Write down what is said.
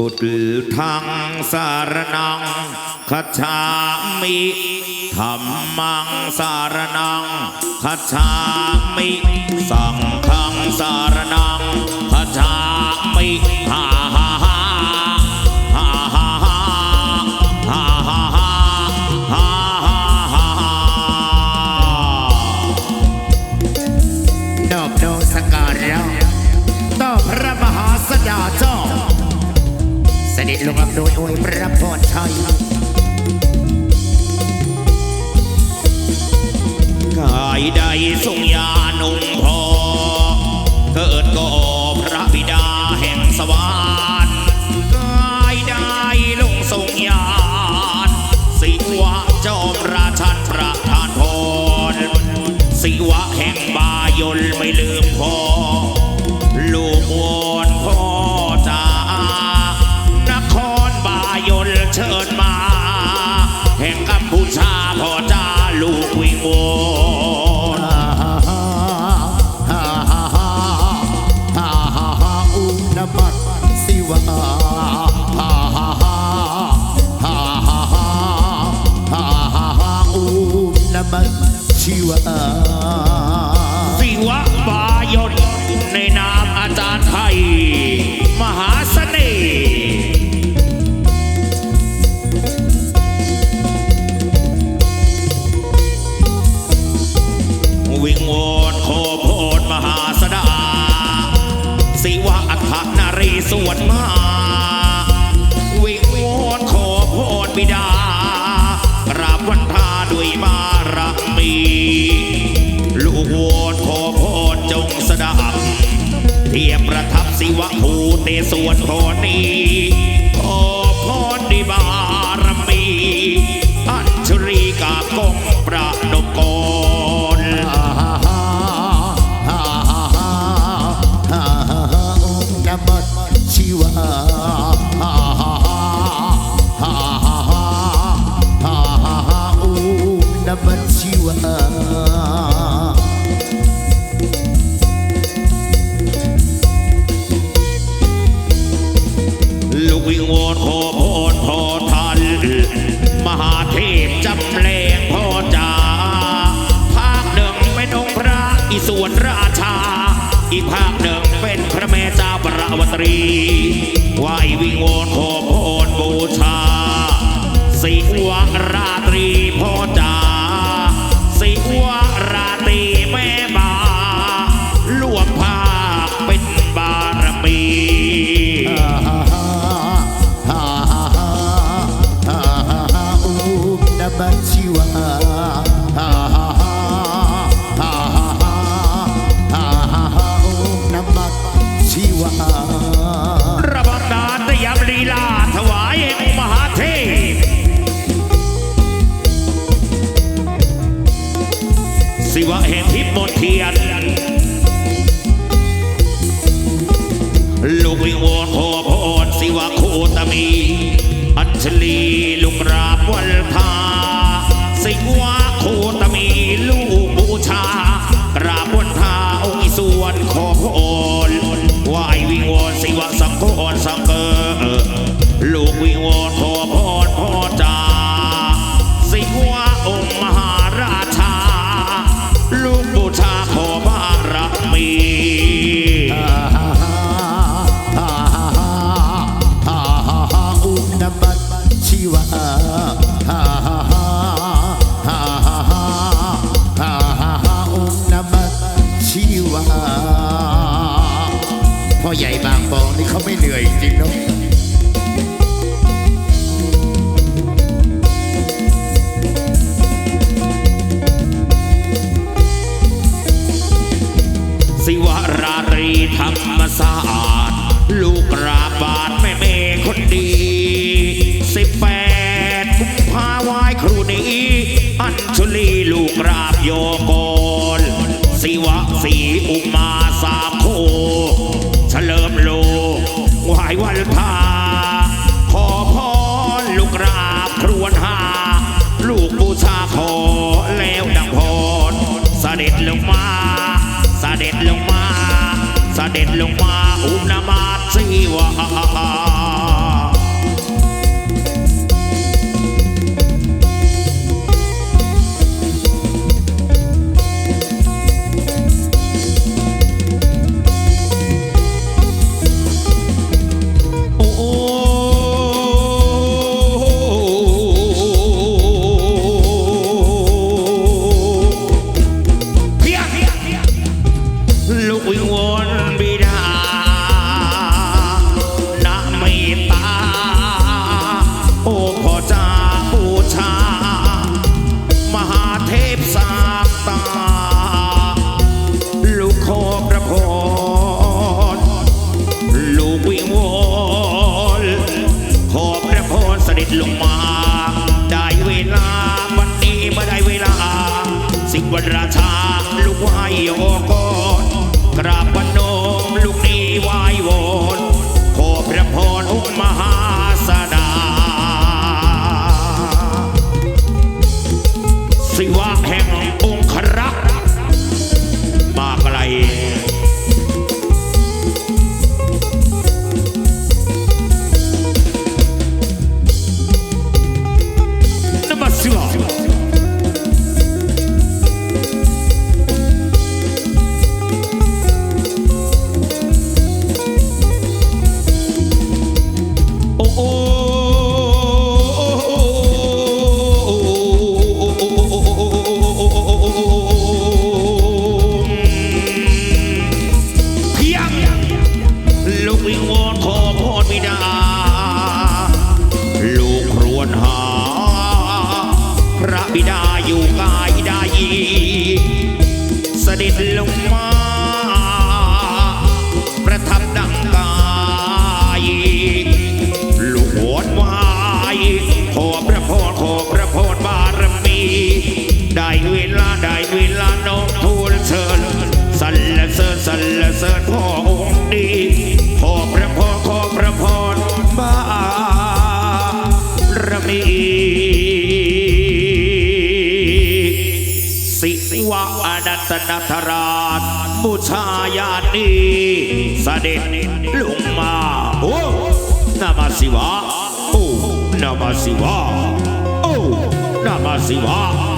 พุทธังสารนังขจามิธรรมังสารนังขจามิ สังฆังสารนังขจามิหา เสด็จลงอับโดยโอวยพระพรชัยกายใดทรงยานุ่มพอเกิดก็พร มชิวะสิวะบายนในนามอาจารย์ไทย มหาเสน่ห์วิงวอนขอพรมหาสดา สิวะอัฏฐนารีสวนมา ในสวดพอนี้ขอพรดีบารมีอัญชรีกาบกงประนมกรจะหมดชีวา วิงวอนขอพรพอทันมหาเทพจำแรงพ่อจ่าภาคหนึ่งเป็นองค์พระอิศวรราชา อีกภาคหนึ่งเป็นพระแม่เจ้าปราวตรีไหววิงวอนขอพรบูชา สิวราตรีพ่อจ่า นี่เหนื่อยจริงเนาะสิวรารีธรรมศาสตร์ลูกราบาทแม่เมคนดี สิบแปดกุมภาวายครูนี้ อัญชลีลูกกราบโยก lo วิงวอนขอพรบิดา ลูกครวญหา พระบิดาอยู่กายดาเสด็จลงมา นัทราชบูชายานีเสด็จลงมาโอ้นามาสิวะโอ้นามาสิวะโอ้นามาสิวะ